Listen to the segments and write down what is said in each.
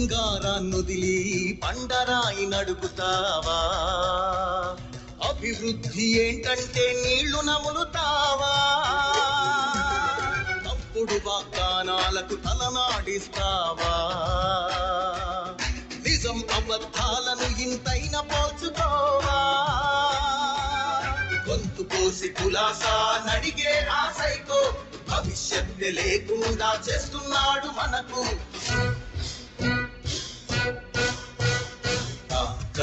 బంగారాన్నొదిలి పండరాయి నడుపుతావా? అభివృద్ధి ఏంటంటే నీళ్ళు నములుతావా? తప్పుడు వాగ్దానాలకు తలనాడిస్తావా? నిజం అబద్ధాలను ఇంతైన పోల్చుకోవా? గొంతు కోసి కులాసా నడిగే ఆశైకో భవిష్యత్తు లేకుండా చేస్తున్నాడు మనకు.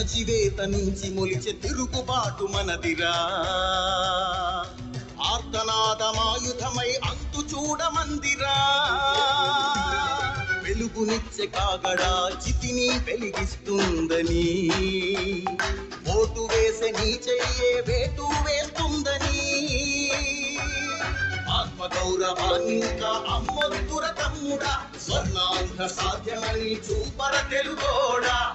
అణచివేత నుంచి మొలిచే తిరుగుబాటు మనదిరా. ఆర్తనాదమాయుధమై అంతు చూడమందిరా. వెలుగునిచ్చే కాగడా చితిని వెలిగిస్తుందని. ఓటు వేసే నీ చెయ్యే వేటు వేస్తుందని. ఆత్మగౌరవాన్ని ఇంకా అమ్మొద్దుర తమ్ముడా. స్వర్ణాంధ్ర సాధ్యమని చూపర తెలుగోడా.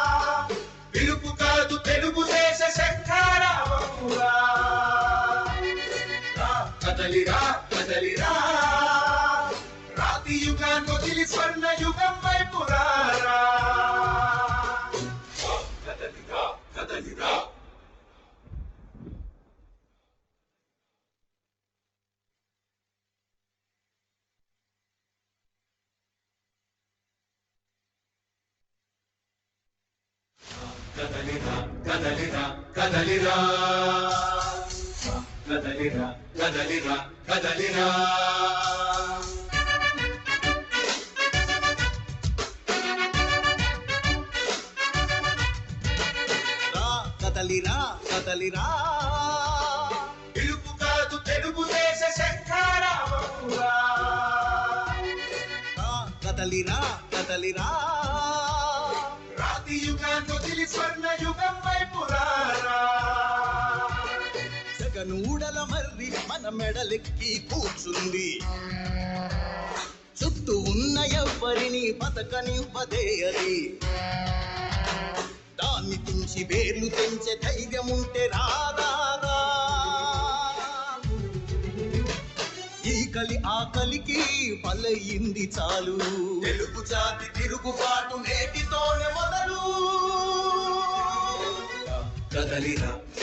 కదలిరా కదలిరా. కదలిరా కదలిరా కదలిరా. కదలిరా రా, కదలిరా కదలిరా. పిలుపు కాదు తెలుగుదేశ శంఖారావమురా రా, కదలిరా కదలిరా. రాతి యుగాన్ని వదిలి స్వర్ణ యుగం జగనూడల మర్రి మన మెడలెక్కి కూర్చుంది. చుట్టూ ఉన్న ఎవ్వరిని బతకనివ్వదే అది దాన్ని తుంచి వేర్లు తెంచే ధైర్యం ఉంటే రాదారా ఈ కలి ఆ కలికి బలయింది చాలు. తెలుగు జాతి తిరుగుబాటు నేటితోనే మొదలు. కదలిరా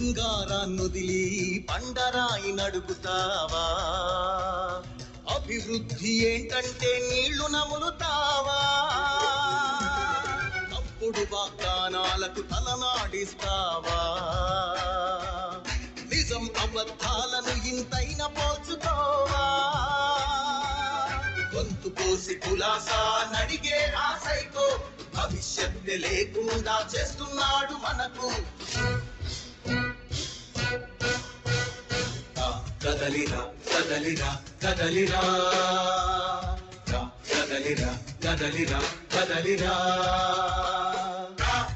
బంగారాన్నొదిలి పండరాయి నడుపుతావా? అభివృద్ధి ఏంటంటే నీళ్ళు నములుతావా? అప్పుడు వాగ్దానాలకు తలనాడిస్తావా? నిజం అబద్ధాలను ఇంతైన పోల్చుకోవా? గొంతు పోసి కులాసా నడిగే ఆశైకో భవిష్యత్తు లేకుండా చేస్తున్నాడు మనకు కదలిరా కదలిరా కదలిరా. కదలిరా కదలిరా కదలిరా.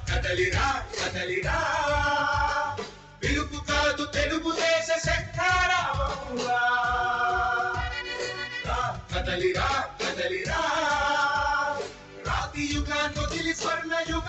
కదలిరా కదలిరా. పిలుపు కాదు తెలుగుదేశ శంఖారావమురా కదలిరా కదలిరా. రాతి యుగాన్ని వదిలి స్వర్ణ యుగ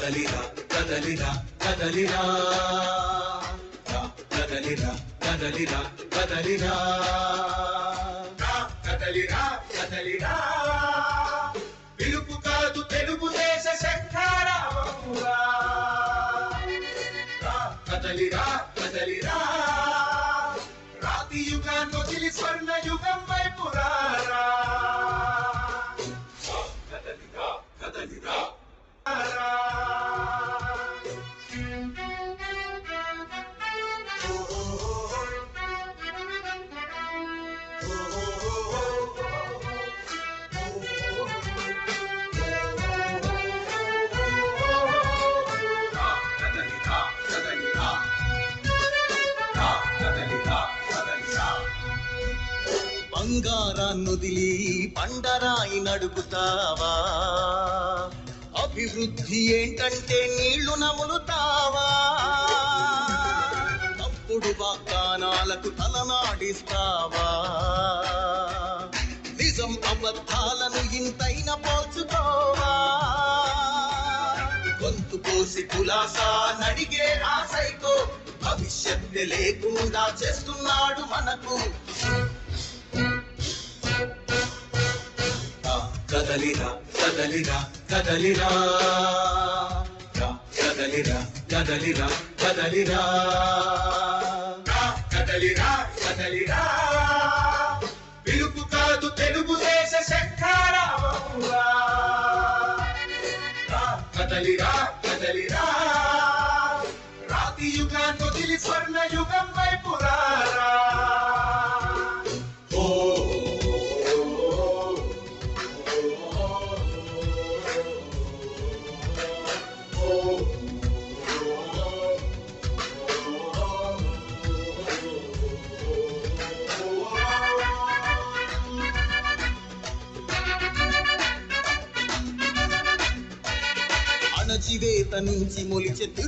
కదలిరా కదలిరా కదలిరా. కదలిరా కదలిరా కదలిరా. కదలిరా కదలిరా. పిలుపు కాదు తెలుగుదేశ శంఖారావమురా. రా, కదలిరా కదలిరా. రాతి యుగాన్ని వదిలి స్వర్ణ యుగం వైపురారా కదలిరా కదలిరా. బంగారాన్నొదిలి పండరాయి నడుపుతావా? అభివృద్ధి ఏంటంటే నీళ్ళు నములుతావా? తప్పుడు వాగ్దానాలకు తలనాడిస్తావా? నిజం అబద్ధాలను ఇంతైన పోల్చుకోవా? గొంతు కోసి కులాసా నడిగే ఆశైకో భవిష్యత్తు లేకుండా చేస్తున్నాడు మనకు కదలిరా కదలిరా కదలిరా. కదలిరా కదలిరా కదలిరా. కదలిరా కదలిరా. పిలుపు కాదు తెలుగుదేశ శంఖారావమురా రా, కదలిరా కదలిరా. రాతి యుగాన్ని వదిలి స్వర్ణ యుగం వైపు అణచివేత నుంచి మొలిచే